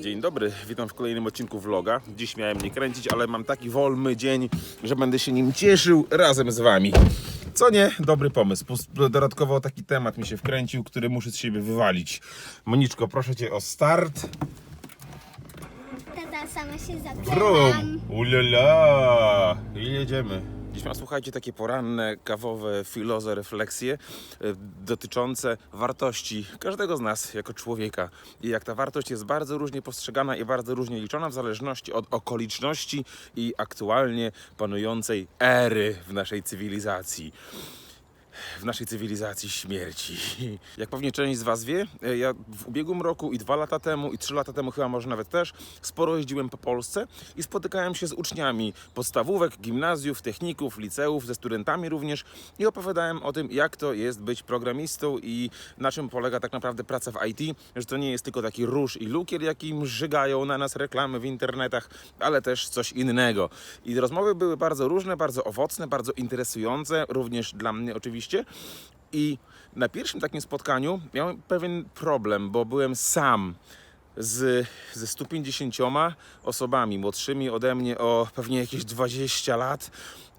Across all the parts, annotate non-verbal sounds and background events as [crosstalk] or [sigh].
Dzień dobry, witam w kolejnym odcinku vloga. Dziś miałem nie kręcić, ale mam taki wolny dzień, że będę się nim cieszył razem z wami. Co nie, dobry pomysł. Dodatkowo taki temat mi się wkręcił, który muszę z siebie wywalić. Moniczko, proszę cię o start. Tata sama się Brum! zapieram. Ulala! I jedziemy. Dziś mam, słuchajcie, takie poranne, kawowe, filozo refleksje e, dotyczące wartości każdego z nas jako człowieka. I jak ta wartość jest bardzo różnie postrzegana i bardzo różnie liczona w zależności od okoliczności i aktualnie panującej ery w naszej cywilizacji w naszej cywilizacji śmierci. [laughs] Jak pewnie część z Was wie, e, ja w ubiegłym roku i dwa lata temu, i trzy lata temu chyba może nawet też, sporo jeździłem po Polsce i spotykałem się z uczniami podstawówek, gimnazjów, techników, liceów, ze studentami również i opowiadałem o tym, jak to jest być programistą i na czym polega tak naprawdę praca w IT, że to nie jest tylko taki róż i lukier, jakim żygają na nas reklamy w internetach, ale też coś innego. I rozmowy były bardzo różne, bardzo owocne, bardzo interesujące, również dla mnie oczywiście. I na pierwszym takim spotkaniu miałem pewien problem, bo byłem sam z, ze 150 osobami młodszymi ode mnie o pewnie jakieś 20 lat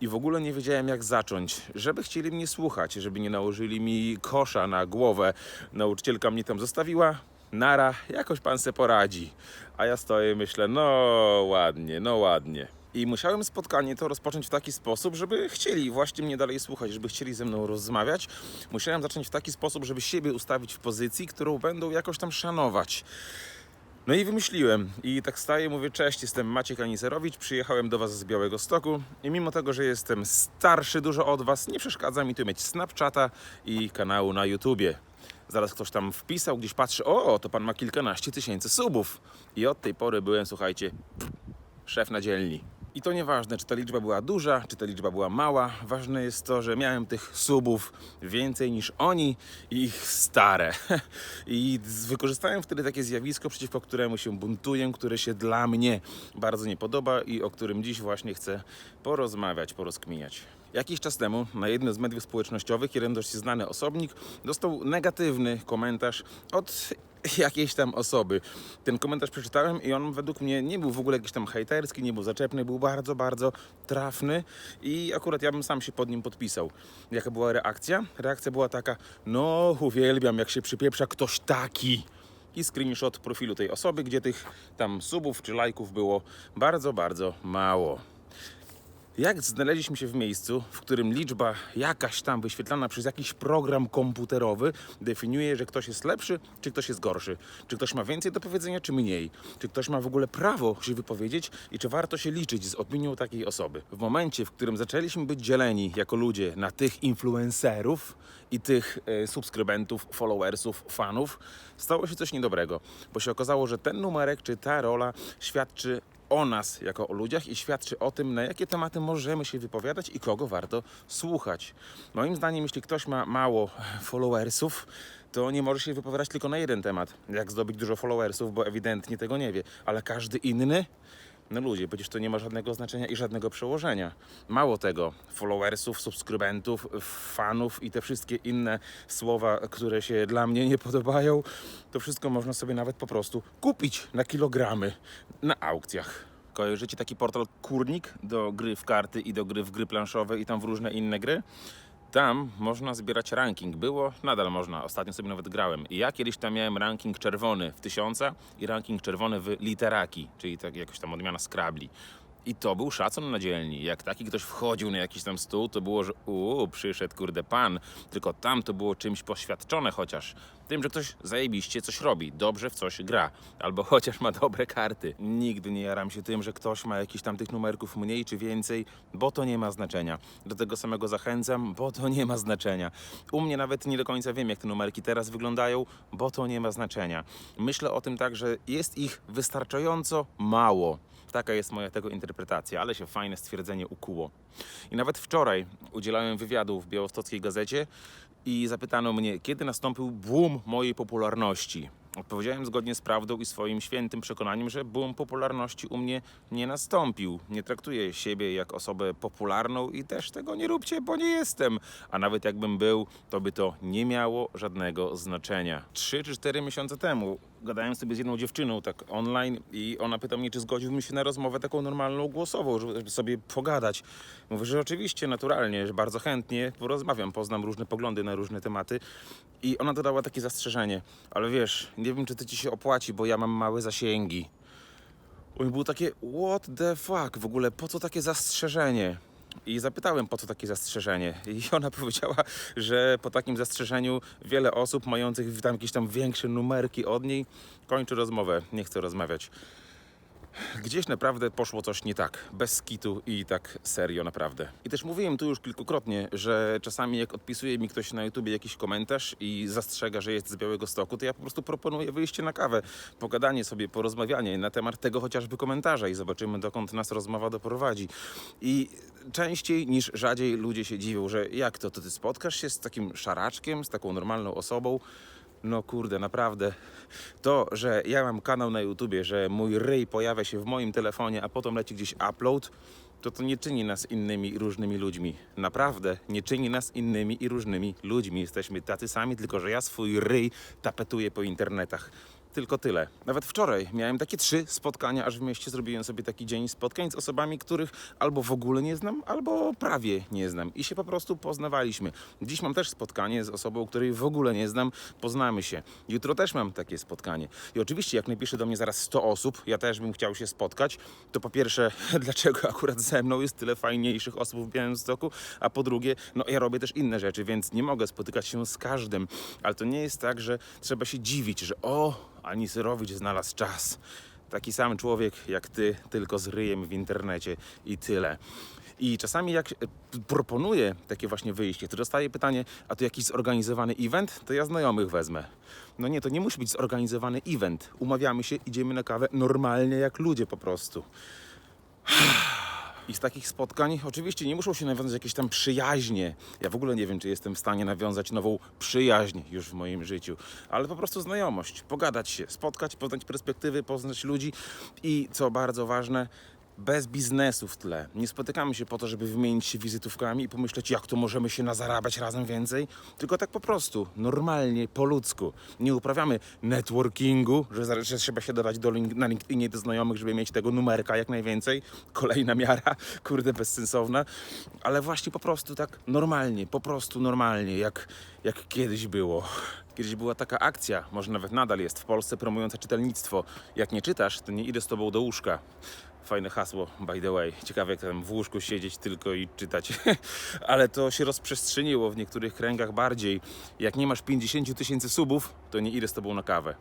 i w ogóle nie wiedziałem jak zacząć, żeby chcieli mnie słuchać, żeby nie nałożyli mi kosza na głowę. Nauczycielka mnie tam zostawiła, nara, jakoś pan se poradzi. A ja stoję i myślę, no ładnie, no ładnie. I musiałem spotkanie to rozpocząć w taki sposób, żeby chcieli właśnie mnie dalej słuchać, żeby chcieli ze mną rozmawiać. Musiałem zacząć w taki sposób, żeby siebie ustawić w pozycji, którą będą jakoś tam szanować. No i wymyśliłem. I tak staję, mówię, cześć, jestem Maciek Aniserowicz, przyjechałem do Was z Białego Stoku i mimo tego, że jestem starszy dużo od Was, nie przeszkadza mi tu mieć Snapchata i kanału na YouTubie. Zaraz ktoś tam wpisał, gdzieś patrzy, o, to Pan ma kilkanaście tysięcy subów. I od tej pory byłem, słuchajcie, szef na dzielni. I to nieważne, czy ta liczba była duża, czy ta liczba była mała. Ważne jest to, że miałem tych subów więcej niż oni i ich stare. [laughs] I wykorzystałem wtedy takie zjawisko, przeciwko któremu się buntuję, które się dla mnie bardzo nie podoba i o którym dziś właśnie chcę porozmawiać, porozkminiać. Jakiś czas temu na jednym z mediów społecznościowych jeden dość znany osobnik dostał negatywny komentarz od [laughs] jakiejś tam osoby. Ten komentarz przeczytałem i on według mnie nie był w ogóle jakiś tam hejterski, nie był zaczepny, był bardzo, bardzo trafny i akurat ja bym sam się pod nim podpisał. Jaka była reakcja? Reakcja była taka, no uwielbiam jak się przypieprza ktoś taki. I screenshot profilu tej osoby, gdzie tych tam subów czy lajków było bardzo, bardzo mało. Jak znaleźliśmy się w miejscu, w którym liczba jakaś tam wyświetlana przez jakiś program komputerowy definiuje, że ktoś jest lepszy, czy ktoś jest gorszy, czy ktoś ma więcej do powiedzenia, czy mniej, czy ktoś ma w ogóle prawo się wypowiedzieć i czy warto się liczyć z opinią takiej osoby. W momencie, w którym zaczęliśmy być dzieleni jako ludzie na tych influencerów i tych e, subskrybentów, followersów, fanów, stało się coś niedobrego, bo się okazało, że ten numerek czy ta rola świadczy o nas jako o ludziach i świadczy o tym, na jakie tematy możemy się wypowiadać i kogo warto słuchać. Moim zdaniem, jeśli ktoś ma mało [laughs] followersów, to nie może się wypowiadać tylko na jeden temat. Jak zdobyć dużo followersów, bo ewidentnie tego nie wie, ale każdy inny. No ludzie, przecież to nie ma żadnego znaczenia i żadnego przełożenia. Mało tego, followersów, subskrybentów, fanów i te wszystkie inne słowa, które się dla mnie nie podobają, to wszystko można sobie nawet po prostu kupić na kilogramy na aukcjach. Kojarzycie taki portal Kurnik do gry w karty i do gry w gry planszowe i tam w różne inne gry? Tam można zbierać ranking. Było, nadal można. Ostatnio sobie nawet grałem. I ja kiedyś tam miałem ranking czerwony w tysiąca i ranking czerwony w literaki, czyli tak jakoś tam odmiana Scrabli. I to był szacun na dzielni. Jak taki ktoś wchodził na jakiś tam stół, to było, że uuu, przyszedł kurde pan. Tylko tam to było czymś poświadczone chociaż. Tym, że ktoś zajebiście coś robi, dobrze w coś gra. Albo chociaż ma dobre karty. Nigdy nie jaram się tym, że ktoś ma jakiś tam tych numerków mniej czy więcej, bo to nie ma znaczenia. Do tego samego zachęcam, bo to nie ma znaczenia. U mnie nawet nie do końca wiem, jak te numerki teraz wyglądają, bo to nie ma znaczenia. Myślę o tym tak, że jest ich wystarczająco mało. Taka jest moja tego interpretacja, ale się fajne stwierdzenie ukuło. I nawet wczoraj udzielałem wywiadu w białostockiej gazecie i zapytano mnie, kiedy nastąpił boom mojej popularności. Odpowiedziałem zgodnie z prawdą i swoim świętym przekonaniem, że boom popularności u mnie nie nastąpił. Nie traktuję siebie jak osobę popularną i też tego nie róbcie, bo nie jestem. A nawet jakbym był, to by to nie miało żadnego znaczenia. Trzy czy cztery miesiące temu gadałem sobie z jedną dziewczyną tak online i ona pyta mnie, czy zgodziłbym się na rozmowę taką normalną, głosową, żeby sobie pogadać. Mówię, że oczywiście, naturalnie, że bardzo chętnie porozmawiam, poznam różne poglądy na różne tematy. I ona dodała takie zastrzeżenie, ale wiesz, nie wiem, czy to ci się opłaci, bo ja mam małe zasięgi. Mnie było takie, what the fuck, w ogóle po co takie zastrzeżenie? I zapytałem, po co takie zastrzeżenie. I [laughs] ona powiedziała, że po takim zastrzeżeniu wiele osób mających tam jakieś tam większe numerki od niej kończy rozmowę, nie chce rozmawiać. Gdzieś naprawdę poszło coś nie tak, bez skitu i tak serio naprawdę. I też mówiłem tu już kilkukrotnie, że czasami jak odpisuje mi ktoś na YouTubie jakiś komentarz i zastrzega, że jest z Białego Stoku, to ja po prostu proponuję wyjście na kawę, pogadanie sobie, porozmawianie na temat tego chociażby komentarza i zobaczymy dokąd nas rozmowa doprowadzi. I częściej niż rzadziej ludzie się dziwią, że jak to, to ty spotkasz się z takim szaraczkiem, z taką normalną osobą, no kurde, naprawdę. To, że ja mam kanał na YouTubie, że mój ryj pojawia się w moim telefonie, a potem leci gdzieś upload, to to nie czyni nas innymi i różnymi ludźmi. Naprawdę nie czyni nas innymi i różnymi ludźmi. Jesteśmy tacy sami, tylko że ja swój ryj tapetuję po internetach. Tylko tyle. Nawet wczoraj miałem takie trzy spotkania, aż w mieście zrobiłem sobie taki dzień spotkań z osobami, których albo w ogóle nie znam, albo prawie nie znam. I się po prostu poznawaliśmy. Dziś mam też spotkanie z osobą, której w ogóle nie znam. Poznamy się. Jutro też mam takie spotkanie. I oczywiście, jak napisze do mnie zaraz 100 osób, ja też bym chciał się spotkać, to po pierwsze, [laughs] dlaczego akurat ze mną jest tyle fajniejszych osób w Białymstoku, a po drugie, no ja robię też inne rzeczy, więc nie mogę spotykać się z każdym. Ale to nie jest tak, że trzeba się dziwić, że o, ani Syrowicz znalazł czas. Taki sam człowiek jak ty, tylko z ryjem w internecie i tyle. I czasami jak e, proponuję takie właśnie wyjście, to dostaję pytanie, a to jakiś zorganizowany event? To ja znajomych wezmę. No nie, to nie musi być zorganizowany event. Umawiamy się, idziemy na kawę normalnie jak ludzie po prostu. I z takich spotkań oczywiście nie muszą się nawiązać jakieś tam przyjaźnie. Ja w ogóle nie wiem, czy jestem w stanie nawiązać nową przyjaźń już w moim życiu, ale po prostu znajomość, pogadać się, spotkać, poznać perspektywy, poznać ludzi i co bardzo ważne, bez biznesu w tle. Nie spotykamy się po to, żeby wymienić się wizytówkami i pomyśleć, jak to możemy się nazarabiać razem więcej, tylko tak po prostu, normalnie, po ludzku. Nie uprawiamy networkingu, że, że trzeba się dodać do link, na LinkedInie do znajomych, żeby mieć tego numerka jak najwięcej. Kolejna miara, [laughs] kurde, bezsensowna. Ale właśnie po prostu tak normalnie, po prostu normalnie, jak, jak kiedyś było. Kiedyś była taka akcja, może nawet nadal jest w Polsce, promująca czytelnictwo. Jak nie czytasz, to nie idę z tobą do łóżka. Fajne hasło, by the way. Ciekawe, jak tam w łóżku siedzieć tylko i czytać. [laughs] Ale to się rozprzestrzeniło w niektórych kręgach bardziej. Jak nie masz 50 000 tysięcy subów, to nie idę z tobą na kawę.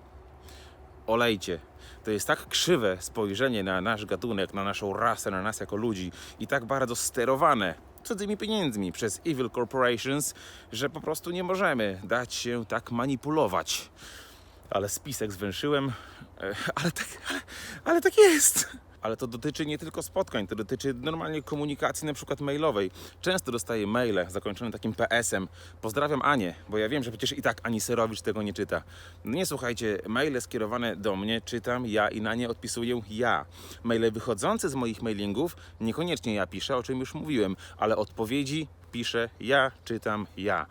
Olejcie. To jest tak krzywe spojrzenie na nasz gatunek, na naszą rasę, na nas jako ludzi i tak bardzo sterowane cudzymi pieniędzmi przez evil corporations, że po prostu nie możemy dać się tak manipulować. Ale spisek zwęszyłem, e, [laughs] ale tak, ale, ale tak jest. Ale to dotyczy nie tylko spotkań, to dotyczy normalnie komunikacji, na przykład mailowej. Często dostaję maile zakończone takim PS-em. Pozdrawiam Anię, bo ja wiem, że przecież i tak Ani Serowicz tego nie czyta. No nie słuchajcie, maile skierowane do mnie czytam ja i na nie odpisuję ja. Maile wychodzące z moich mailingów niekoniecznie ja piszę, o czym już mówiłem, ale odpowiedzi piszę ja, czytam ja.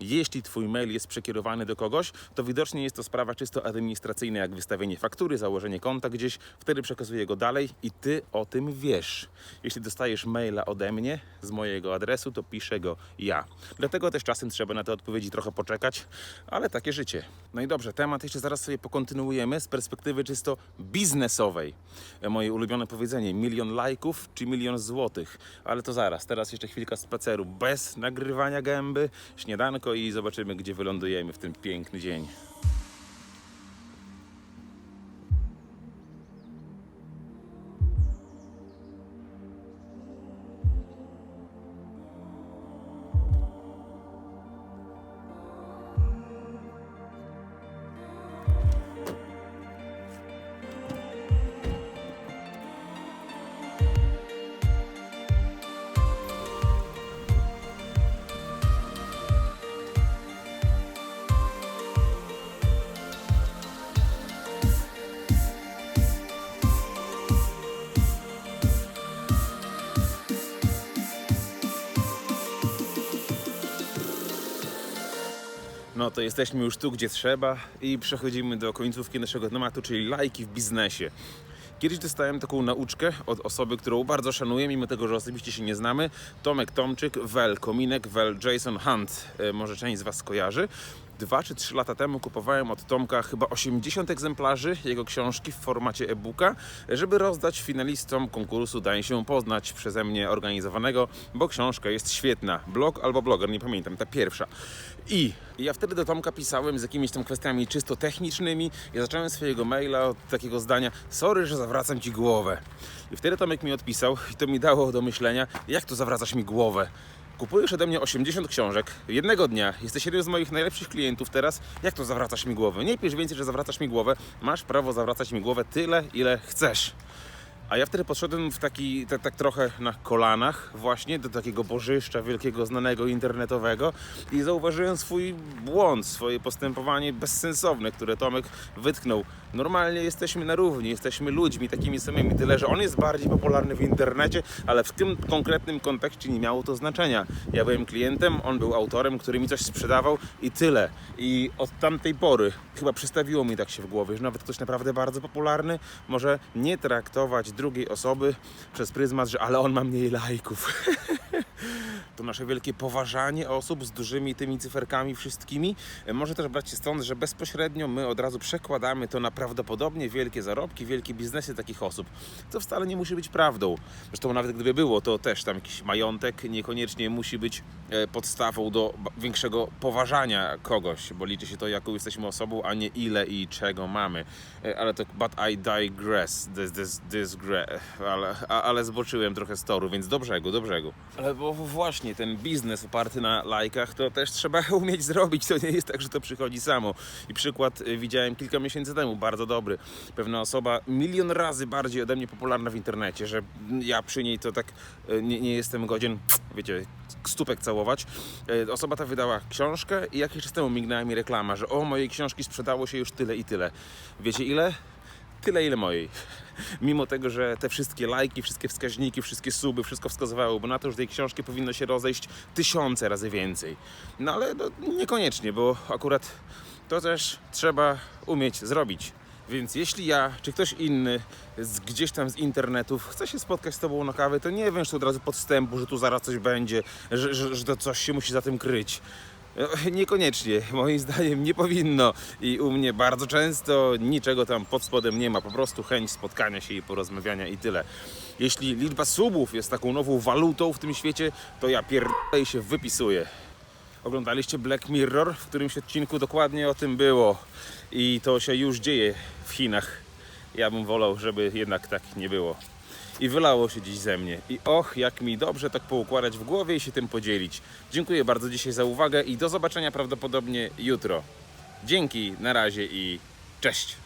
Jeśli Twój mail jest przekierowany do kogoś, to widocznie jest to sprawa czysto administracyjna, jak wystawienie faktury, założenie konta gdzieś, wtedy przekazuję go dalej i Ty o tym wiesz. Jeśli dostajesz maila ode mnie, z mojego adresu, to piszę go ja. Dlatego też czasem trzeba na te odpowiedzi trochę poczekać, ale takie życie. No i dobrze, temat jeszcze zaraz sobie pokontynuujemy z perspektywy czysto biznesowej. Moje ulubione powiedzenie, milion lajków czy milion złotych. Ale to zaraz, teraz jeszcze chwilka spaceru bez nagrywania gęby, śniadanko i zobaczymy, gdzie wylądujemy w ten piękny dzień. To jesteśmy już tu, gdzie trzeba i przechodzimy do końcówki naszego tematu, czyli lajki w biznesie. Kiedyś dostałem taką nauczkę od osoby, którą bardzo szanuję, mimo tego, że osobiście się nie znamy. Tomek Tomczyk, Wel Kominek, Wel Jason Hunt. E, Może część z Was kojarzy. Dwa czy trzy lata temu kupowałem od Tomka chyba 80 egzemplarzy jego książki w formacie e-booka, żeby rozdać finalistom konkursu Daj się poznać przeze mnie organizowanego, bo książka jest świetna. Blog albo bloger, nie pamiętam, ta pierwsza. I ja wtedy do Tomka pisałem z jakimiś tam kwestiami czysto technicznymi i zacząłem swojego maila od takiego zdania sorry, że zawracam Ci głowę. I wtedy Tomek mi odpisał i to mi dało do myślenia, jak to zawracasz mi głowę. Kupujesz ode mnie 80 książek jednego dnia, jesteś jednym z moich najlepszych klientów teraz, jak to zawracasz mi głowę? Nie pisz więcej, że zawracasz mi głowę, masz prawo zawracać mi głowę tyle, ile chcesz. A ja wtedy podszedłem w taki, tak, tak trochę na kolanach właśnie do takiego bożyszcza wielkiego, znanego internetowego i zauważyłem swój błąd, swoje postępowanie bezsensowne, które Tomek wytknął. Normalnie jesteśmy na równi, jesteśmy ludźmi takimi samymi, tyle że on jest bardziej popularny w internecie, ale w tym konkretnym kontekście nie miało to znaczenia. Ja byłem klientem, on był autorem, który mi coś sprzedawał i tyle. I od tamtej pory chyba przestawiło mi tak się w głowie, że nawet ktoś naprawdę bardzo popularny może nie traktować drugiej osoby przez pryzmat, że ale on ma mniej lajków. [laughs] to nasze wielkie poważanie osób z dużymi tymi cyferkami wszystkimi e, może też brać się stąd, że bezpośrednio my od razu przekładamy to na prawdopodobnie wielkie zarobki, wielkie biznesy takich osób, co wcale nie musi być prawdą. Zresztą nawet gdyby było, to też tam jakiś majątek niekoniecznie musi być e, podstawą do większego poważania kogoś, bo liczy się to, jaką jesteśmy osobą, a nie ile i czego mamy. E, Ale to, but I digress, this, this, this ale, ale zboczyłem trochę z toru, więc do brzegu, do brzegu. Ale bo właśnie ten biznes oparty na lajkach, to też trzeba [laughs] umieć zrobić, to nie jest tak, że to przychodzi samo. I przykład y, widziałem kilka miesięcy temu, bardzo dobry. Pewna osoba milion razy bardziej ode mnie popularna w internecie, że ja przy niej to tak y, nie, nie jestem godzien, wiecie, stópek całować. Y, Osoba ta wydała książkę i jakiś czas temu mignęła mi reklama, że o, mojej książki sprzedało się już tyle i tyle. Wiecie ile? Tyle, ile mojej. [laughs] Mimo tego, że te wszystkie lajki, wszystkie wskaźniki, wszystkie suby, wszystko wskazywało, bo na to, że tej książki powinno się rozejść tysiące razy więcej. No ale no, niekoniecznie, bo akurat to też trzeba umieć zrobić. Więc jeśli ja, czy ktoś inny z, gdzieś tam z internetów chce się spotkać z Tobą na kawę, to nie że od razu podstępu, że tu zaraz coś będzie, że, że, że to coś się musi za tym kryć. Niekoniecznie, moim zdaniem nie powinno i u mnie bardzo często niczego tam pod spodem nie ma, po prostu chęć spotkania się i porozmawiania i tyle. Jeśli liczba subów jest taką nową walutą w tym świecie, to ja pierdolę się wypisuję. Oglądaliście Black Mirror, w którymś odcinku dokładnie o tym było i to się już dzieje w Chinach. Ja bym wolał, żeby jednak tak nie było. I wylało się dziś ze mnie. I och, jak mi dobrze tak poukładać w głowie i się tym podzielić. Dziękuję bardzo dzisiaj za uwagę i do zobaczenia prawdopodobnie jutro. Dzięki, na razie i cześć.